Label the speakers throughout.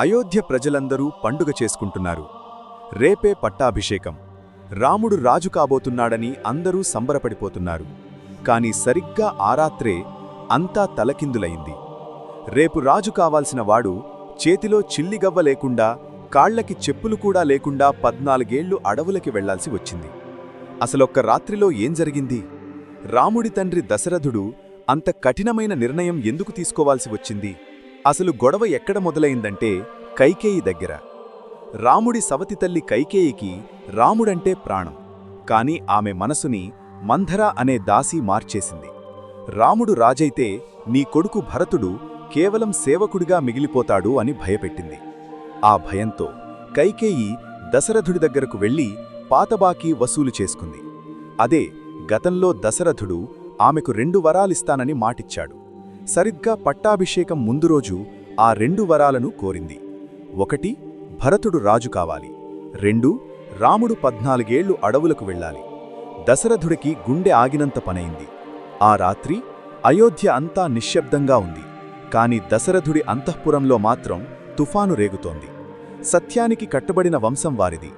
Speaker 1: అయోధ్య ప్రజలందరూ పండుగ చేసుకుంటున్నారు. రేపే పట్టాభిషేకం. రాముడు రాజు కాబోతున్నాడని అందరూ సంబరపడిపోతున్నారు. కాని సరిగ్గా ఆరాత్రే అంతా తలకిందులయింది రేపు రాజు కావాల్సిన వాడు చేతిలో చిల్లిగవ్వ లేకుండా కాళ్ళకి చెప్పులు కూడా లేకుండా పద్నాలుగేళ్ళు అడవులకి వెళ్ళాల్సి వచ్చింది. అసలొక్క రాత్రిలో ఏం జరిగింది? రాముడి తండ్రి దశరథుడు అంత కఠినమైన నిర్ణయం ఎందుకు తీసుకోవాల్సి వచ్చింది? అసలు గొడవ ఎక్కడ మొదలైందంటే కైకేయి దగ్గర. రాముడి సవతి తల్లి కైకేయికి రాముడంటే ప్రాణం. కాని ఆమె మనసుని మంధర అనే దాసి మార్చేసింది. రాముడు రాజైతే నీ కొడుకు భరతుడు కేవలం సేవకుడిగా మిగిలిపోతాడు అని భయపెట్టింది. ఆ భయంతో కైకేయి దశరథుడి దగ్గరకు వెళ్ళి పాతబాకీ వసూలు చేసుకుంది. అదే గతంలో దశరథుడు ఆమెకు రెండు వరాలిస్తానని మాటిచ్చాడు. సరిగ్గా పట్టాభిషేకం ముందు రోజు ఆ రెండు వరాలను కోరింది. ఒకటి భరతుడు రాజు కావాలి. రెండు రాముడు పద్నాలుగేళ్ళు అడవులకు వెళ్ళాలి. దశరథుడికి గుండె ఆగినంత పనైంది. ఆ రాత్రి అయోధ్య అంతా నిశ్శబ్దంగా ఉంది. కాని దశరథుడి అంతఃపురంలో మాత్రం తుఫాను రేగుతోంది. సత్యానికి కట్టబడిన వంశం వారిది.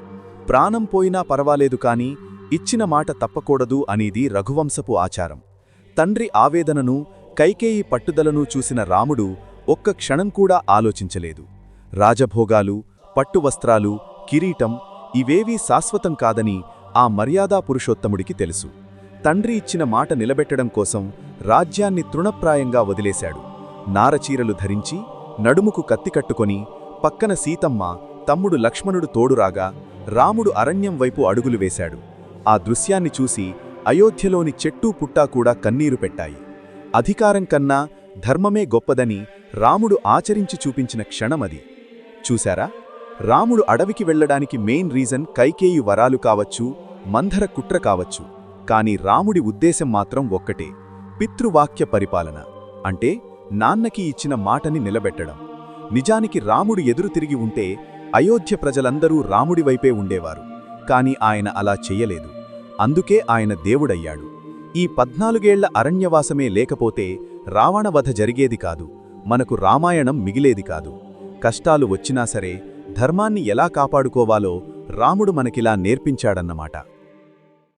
Speaker 1: ప్రాణం పోయినా పర్వాలేదు కాని ఇచ్చిన మాట తప్పకూడదు అనేది రఘువంశపు ఆచారం. తండ్రి ఆవేదనను కైకేయి పట్టుదలను చూసిన రాముడు ఒక్క క్షణం కూడా ఆలోచించలేదు. రాజభోగాలు పట్టువస్త్రాలు కిరీటం ఇవేవీ శాశ్వతం కాదని ఆ మర్యాదా పురుషోత్తముడికి తెలుసు. తండ్రి ఇచ్చిన మాట నిలబెట్టడం కోసం రాజ్యాన్ని తృణప్రాయంగా వదిలేశాడు. నారచీరలు ధరించి నడుముకు కత్తికట్టుకొని పక్కన సీతమ్మ తమ్ముడు లక్ష్మణుడు తోడురాగా రాముడు అరణ్యం వైపు అడుగులు వేశాడు. ఆ దృశ్యాన్ని చూసి అయోధ్యలోని చెట్టూ పుట్టా కూడా కన్నీరు పెట్టాయి. అధికారం కన్నా ధర్మమే గొప్పదని రాముడు ఆచరించి చూపించిన క్షణమది చూశారా? రాముడు అడవికి వెళ్ళడానికి మెయిన్ రీజన్ కైకేయి వరాలు కావచ్చు మంధర కుట్ర కావచ్చు. కాని రాముడి ఉద్దేశం మాత్రం ఒక్కటే పితృవాక్య పరిపాలన. అంటే నాన్నకి ఇచ్చిన మాటని నిలబెట్టడం. నిజానికి రాముడు ఎదురు తిరిగి ఉంటే అయోధ్య ప్రజలందరూ రాముడి వైపే ఉండేవారు. కాని ఆయన అలా చెయ్యలేదు అందుకే ఆయన దేవుడయ్యాడు. ఈ పద్నాలుగేళ్ళ అరణ్యవాసమే లేకపోతే రావణవధ జరిగేది కాదు. మనకు రామాయణం మిగిలేది కాదు. కష్టాలు వచ్చినా సరే ధర్మాన్ని ఎలా కాపాడుకోవాలో రాముడు మనకిలా నేర్పించాడన్నమాట.